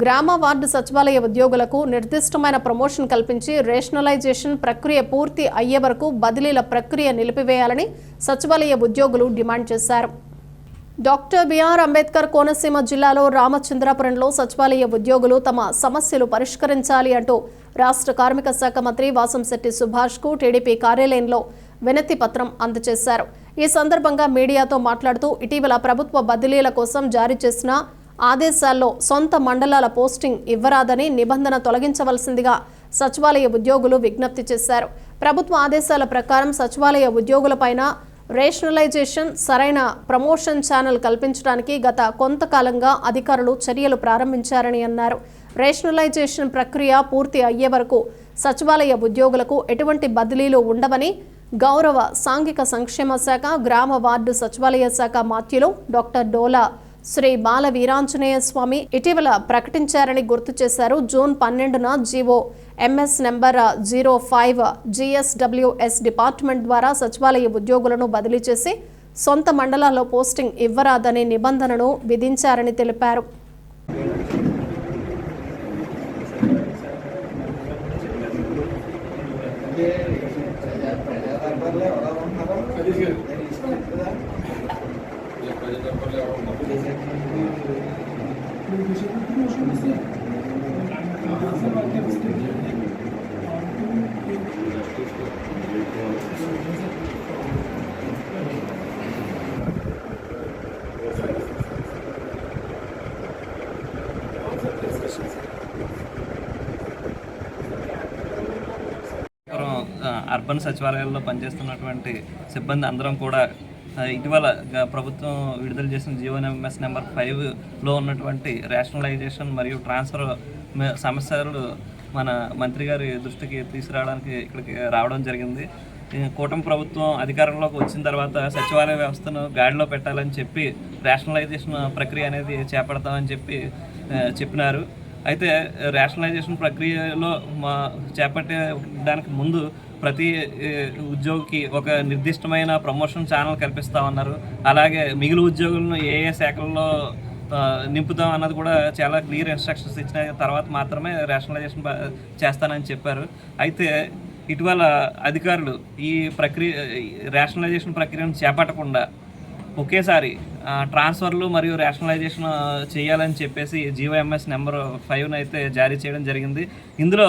గ్రామ వార్డు సచివాలయ ఉద్యోగులకు నిర్దిష్టమైన ప్రమోషన్ కల్పించి రేషనలైజేషన్ ప్రక్రియ పూర్తి అయ్యే వరకు బదిలీల ప్రక్రియ నిలిపివేయాలని సచివాలయ ఉద్యోగులు డిమాండ్ చేశారు. డాక్టర్ బిఆర్ అంబేద్కర్ కోనసీమ జిల్లాలో రామచంద్రాపురంలో సచివాలయ ఉద్యోగులు తమ సమస్యలు పరిష్కరించాలి అంటూ రాష్ట్ర కార్మిక శాఖ మంత్రి వాసంశెట్టి సుభాష్కు టీడీపీ కార్యాలయంలో వినతి పత్రం అందజేశారు. ఈ సందర్భంగా మీడియాతో మాట్లాడుతూ ఇటీవల ప్రభుత్వ బదిలీల కోసం జారీ చేసిన ఆదేశాల్లో సొంత మండలాల పోస్టింగ్ ఇవ్వరాదని నిబంధన తొలగించవలసిందిగా సచివాలయ ఉద్యోగులు విజ్ఞప్తి చేశారు. ప్రభుత్వ ఆదేశాల ప్రకారం సచివాలయ ఉద్యోగులపైన రేషనలైజేషన్ సరైన ప్రమోషన్ ఛానల్ కల్పించడానికి గత కొంతకాలంగా అధికారులు చర్యలు ప్రారంభించారని అన్నారు. రేషనలైజేషన్ ప్రక్రియ పూర్తి అయ్యే వరకు సచివాలయ ఉద్యోగులకు ఎటువంటి బదిలీలు ఉండవని గౌరవ సాంఘిక సంక్షేమ శాఖ గ్రామ వార్డు సచివాలయ శాఖ మాత్యులు డాక్టర్ డోలా శ్రీ బాల వీరాంజనేయ స్వామి ఇటీవల ప్రకటించారని గుర్తు చేశారు. జూన్ పన్నెండున GO MS number zero five GSWS department ద్వారా సచివాలయ ఉద్యోగులను బదిలీ చేసి సొంత మండలాల్లో పోస్టింగ్ ఇవ్వరాదనే నిబంధనను విధించారని తెలిపారు. పురం, అర్బన్ సచివాలయాల్లో పనిచేస్తున్నటువంటి సిబ్బంది అందరం కూడా ఇటీవల ప్రభుత్వం విడుదల చేసిన జీవో ఎంఎస్ నెంబర్ ఫైవ్లో ఉన్నటువంటి రేషనలైజేషన్ మరియు ట్రాన్స్ఫర్ సమస్యలు మన మంత్రి గారి దృష్టికి తీసుకురావడానికి ఇక్కడికి రావడం జరిగింది. కూటమి ప్రభుత్వం అధికారంలోకి వచ్చిన తర్వాత సచివాలయ వ్యవస్థను గాడిలో పెట్టాలని చెప్పి రేషనలైజేషన్ ప్రక్రియ అనేది చేపడతామని చెప్పి చెప్పినారు. అయితే రేషనలైజేషన్ ప్రక్రియలో మా చేపట్టడానికి ముందు ప్రతి ఉద్యోగికి ఒక నిర్దిష్టమైన ప్రమోషన్ ఛానల్ కల్పిస్తా ఉన్నారు. అలాగే మిగిలిన ఉద్యోగులను ఏ ఏ శాఖల్లో నింపుతాం అన్నది కూడా చాలా క్లియర్ ఇన్స్ట్రక్షన్స్ ఇచ్చిన తర్వాత మాత్రమే రేషనలైజేషన్ చేస్తానని చెప్పారు. అయితే ఇటీవల అధికారులు ఈ ప్రక్రియ రేషనలైజేషన్ ప్రక్రియను చేపట్టకుండా ఒకేసారి ట్రాన్స్ఫర్లు మరియు రేషనలైజేషన్ చేయాలని చెప్పేసి జీవోఎంఎస్ నెంబర్ ఫైవ్ను అయితే జారీ చేయడం జరిగింది. ఇందులో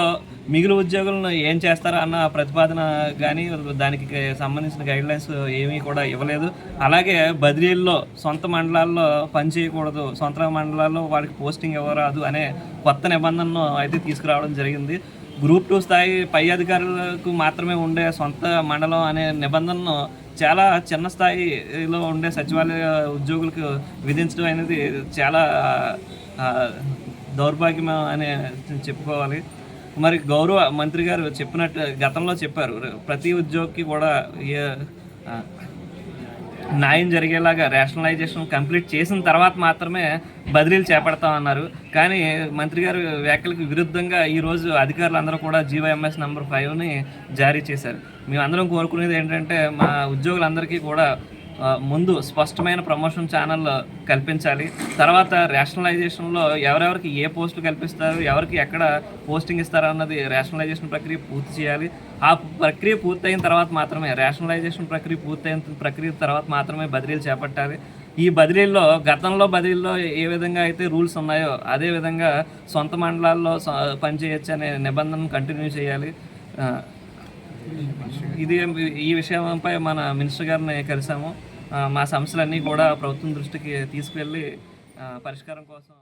మిగిలి ఉద్యోగులను ఏం చేస్తారో అన్న ప్రతిపాదన కానీ దానికి సంబంధించిన గైడ్లైన్స్ ఏమీ కూడా ఇవ్వలేదు. అలాగే బదిలీల్లో సొంత మండలాల్లో పని చేయకూడదు సొంత మండలాల్లో వాడికి పోస్టింగ్ ఇవ్వరాదు అనే కొత్త నిబంధనను అయితే తీసుకురావడం జరిగింది. గ్రూప్ టూ స్థాయి పై అధికారులకు మాత్రమే ఉండే సొంత మండలం అనే నిబంధనను చాలా చిన్న స్థాయిలో ఉండే సచివాలయ ఉద్యోగులకు విధించడం అనేది చాలా దౌర్భాగ్యం అని చెప్పుకోవాలి. మరి గౌరవ మంత్రి గారు చెప్పినట్టు గతంలో చెప్పారు ప్రతి ఉద్యోగికి కూడా ఏ- న్యాయం జరిగేలాగా రేషనలైజేషన్ కంప్లీట్ చేసిన తర్వాత మాత్రమే బదిలీలు చేపడతామన్నారు కానీ మంత్రి గారు వ్యాఖ్యలకు విరుద్ధంగా ఈరోజు అధికారులు అందరూ కూడా జీవోఎంఎస్ నెంబర్ ఫైవ్ని జారీ చేశారు. మేమందరం కోరుకునేది ఏంటంటే మా ఉద్యోగులందరికీ కూడా ముందు స్పష్టమైన ప్రమోషన్ ఛానల్ కల్పించాలి. తర్వాత రేషనలైజేషన్లో ఎవరెవరికి ఏ పోస్టులు కల్పిస్తారు ఎవరికి ఎక్కడ పోస్టింగ్ ఇస్తారు అన్నది రేషనలైజేషన్ ప్రక్రియ పూర్తి చేయాలి. ఆ ప్రక్రియ పూర్తయిన తర్వాత మాత్రమే రేషనలైజేషన్ ప్రక్రియ పూర్తయిన ప్రక్రియ తర్వాత మాత్రమే బదిలీలు చేపట్టాలి. ఈ బదిలీల్లో గతంలో బదిలీల్లో ఏ విధంగా అయితే రూల్స్ ఉన్నాయో అదే విధంగా సొంత మండలాల్లో పనిచేయచ్చు అనే నిబంధనను కంటిన్యూ చేయాలి. ఇది ఈ విషయంపై మన మినిస్టర్ గారిని కలిసాము మా సమస్యలన్నీ కూడా ప్రభుత్వం దృష్టికి తీసుకెళ్ళి పరిష్కారం కోసం